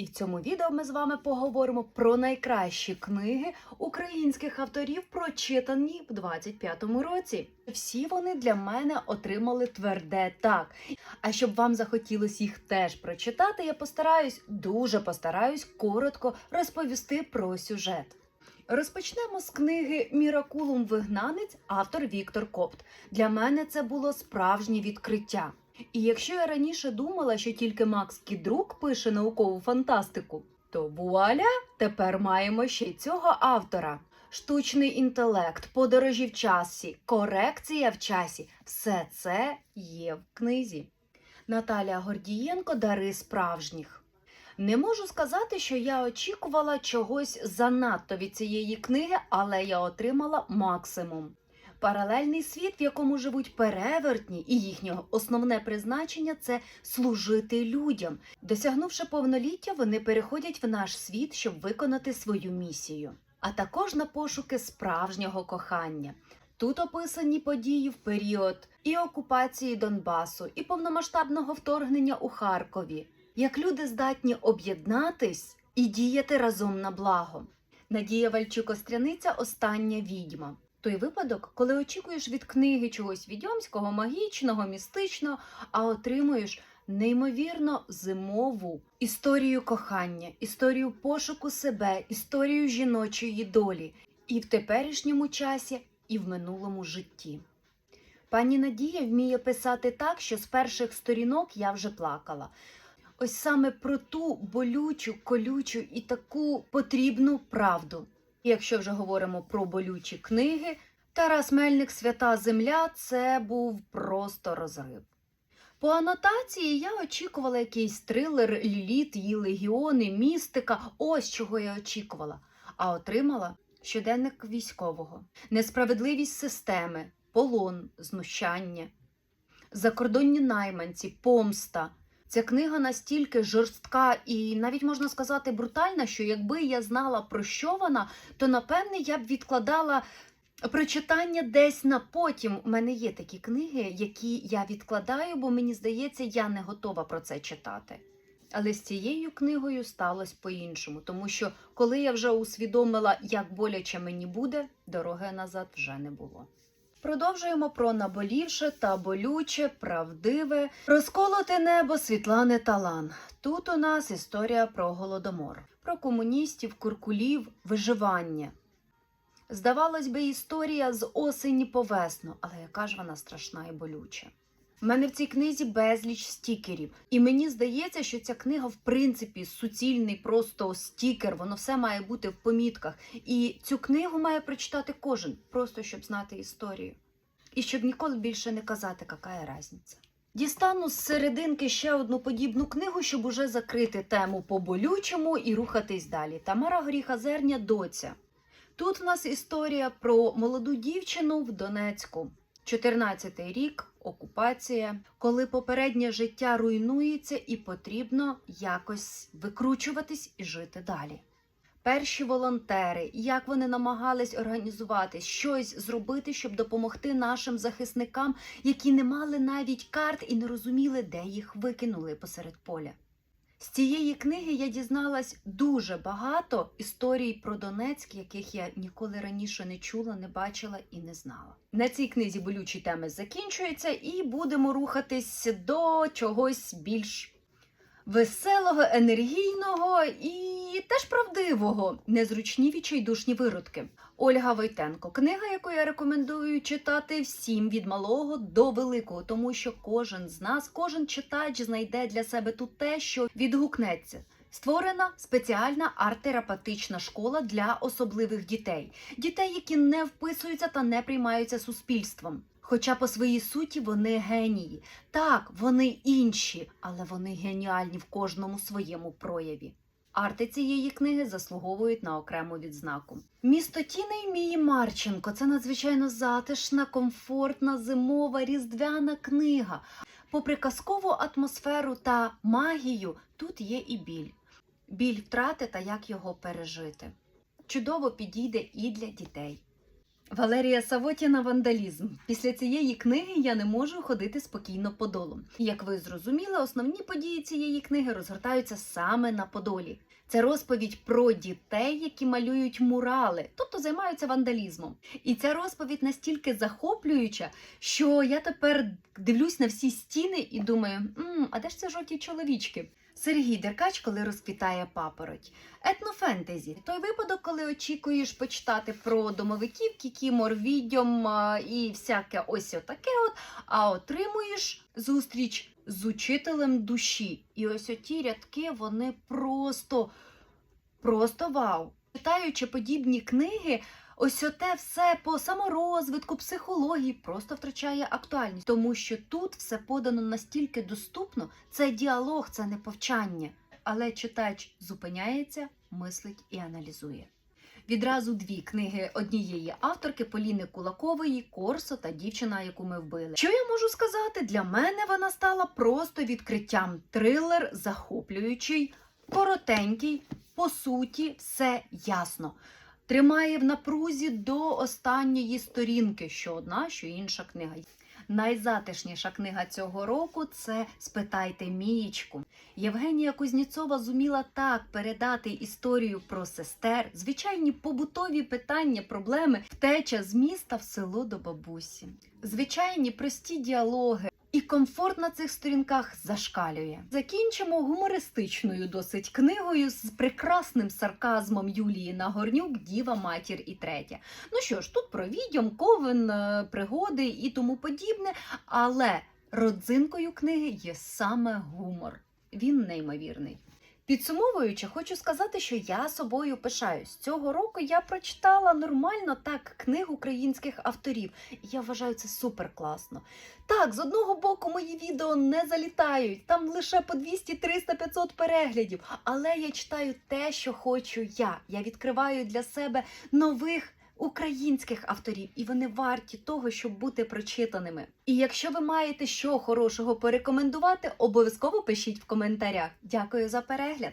І в цьому відео ми з вами поговоримо про найкращі книги українських авторів, прочитані в 25-му році. Всі вони для мене отримали тверде так. А щоб вам захотілося їх теж прочитати, я постараюсь, дуже постараюсь коротко розповісти про сюжет. Розпочнемо з книги Міракулум Вигнанець, автор Віктор Копт. Для мене це було справжнє відкриття. І якщо я раніше думала, що тільки Макс Кідрук пише наукову фантастику, то вуаля, тепер маємо ще й цього автора. Штучний інтелект, подорожі в часі, корекція в часі все це є в книзі. Наталія Гордієнко Дари справжніх. Не можу сказати, що я очікувала чогось занадто від цієї книги, але я отримала максимум. Паралельний світ, в якому живуть перевертні, і їхнє основне призначення це служити людям. Досягнувши повноліття, вони переходять в наш світ, щоб виконати свою місію, а також на пошуки справжнього кохання. Тут описані події в період і окупації Донбасу, і повномасштабного вторгнення у Харкові, як люди здатні об'єднатись і діяти разом на благо. Надія Вальчук-Остряниця Остання відьма. Той випадок, коли очікуєш від книги чогось відьомського, магічного, містичного, а отримуєш неймовірно зимову історію кохання, історію пошуку себе, історію жіночої долі і в теперішньому часі, і в минулому житті. Пані Надія вміє писати так, що з перших сторінок я вже плакала. Ось саме про ту болючу, колючу і таку потрібну правду. Якщо вже говоримо про болючі книги, Тарас Мельник Свята Земля це був просто розрив. По анотації я очікувала якийсь трилер, ліліт, її легіони, містика. Ось чого я очікувала. А отримала щоденник військового, несправедливість системи, полон, знущання, закордонні найманці, помста. Ця книга настільки жорстка і навіть можна сказати брутальна, що якби я знала про що вона, то напевне я б відкладала прочитання десь на потім. У мене є такі книги, які я відкладаю, бо мені здається, я не готова про це читати. Але з цією книгою сталося по-іншому, тому що коли я вже усвідомила, як боляче мені буде, дороги назад вже не було. Продовжуємо про наболівше та болюче, правдиве, розколоте небо Світлани Талан. Тут у нас історія про голодомор, про комуністів, куркулів, виживання. Здавалось би, історія з осені по весну, але яка ж вона страшна і болюча. У мене в цій книзі безліч стікерів, і мені здається, що ця книга, в принципі, суцільний просто стікер, воно все має бути в помітках. І цю книгу має прочитати кожен, просто щоб знати історію. І щоб ніколи більше не казати, яка різниця. Дістану з серединки ще одну подібну книгу, щоб уже закрити тему по болючому і рухатись далі. Тамара Горіха Зерня Доця. Тут у нас історія про молоду дівчину в Донецьку. 14-й рік, окупація, коли попереднє життя руйнується і потрібно якось викручуватись і жити далі. Перші волонтери, як вони намагались організувати щось зробити, щоб допомогти нашим захисникам, які не мали навіть карт і не розуміли, де їх викинули посеред поля. З цієї книги я дізналась дуже багато історій про Донецьк, яких я ніколи раніше не чула, не бачила і не знала. На цій книзі болючі теми закінчуються, і будемо рухатись до чогось більш веселого, енергійного і теж правдивого, незручні відчайдушні виродки. Ольга Войтенко, книга, яку я рекомендую читати всім від малого до великого, тому що кожен з нас, кожен читач знайде для себе тут те, що відгукнеться. Створена спеціальна арт-терапевтична школа для особливих дітей, дітей, які не вписуються та не приймаються суспільством. Хоча по своїй суті вони генії. Так, вони інші, але вони геніальні в кожному своєму прояві. Арти цієї книги заслуговують на окрему відзнаку. Місто Тіни Мії Марченко це надзвичайно затишна, комфортна, зимова, різдвяна книга. Попри казкову атмосферу та магію, тут є і біль. Біль втрати та як його пережити. Чудово підійде і для дітей. Валерія Савотіна Вандалізм. Після цієї книги я не можу ходити спокійно подолом. Як ви зрозуміли, основні події цієї книги розгортаються саме на Подолі. Це розповідь про дітей, які малюють мурали, тобто займаються вандалізмом. І ця розповідь настільки захоплююча, що я тепер дивлюсь на всі стіни і думаю: «М, а де ж це жовті чоловічки? Сергій Деркач, коли розквітає папороть. Етнофентезі той випадок, коли очікуєш почитати про домовиків, кікімор, відьом і всяке ось отаке, от, а отримуєш зустріч з учителем душі. І ось оті рядки, вони просто, просто вау. Читаючи подібні книги, ось оте все по саморозвитку, психології просто втрачає актуальність, тому що тут все подано настільки доступно, це діалог, це не повчання. Але читач зупиняється, мислить і аналізує. Відразу дві книги однієї авторки Поліни Кулакової Корсо та дівчина, яку ми вбили. Що я можу сказати? Для мене вона стала просто відкриттям. Трилер захоплюючий, коротенький, по суті, все ясно. Тримає в напрузі до останньої сторінки, що одна, що інша книга. Найзатишніша книга цього року це Спитайте Мієчку. Євгенія Кузніцова зуміла так передати історію про сестер, звичайні побутові питання, проблеми, втеча з міста в село до бабусі. Звичайні прості діалоги. І комфорт на цих сторінках зашкалює. Закінчимо гумористичною досить книгою з прекрасним сарказмом Юлії Нагорнюк, Діва, матір і третя. Ну що ж, тут про відьом, ковен, е, пригоди і тому подібне, але родзинкою книги є саме гумор. Він неймовірний. Підсумовуючи, хочу сказати, що я собою пишаюсь. Цього року я прочитала нормально так книг українських авторів. І я вважаю це супер класно. Так, з одного боку, мої відео не залітають, там лише по 200, 300, 500 переглядів. Але я читаю те, що хочу я. Я відкриваю для себе нових. Українських авторів, і вони варті того, щоб бути прочитаними. І якщо ви маєте що хорошого порекомендувати, обов'язково пишіть в коментарях. Дякую за перегляд!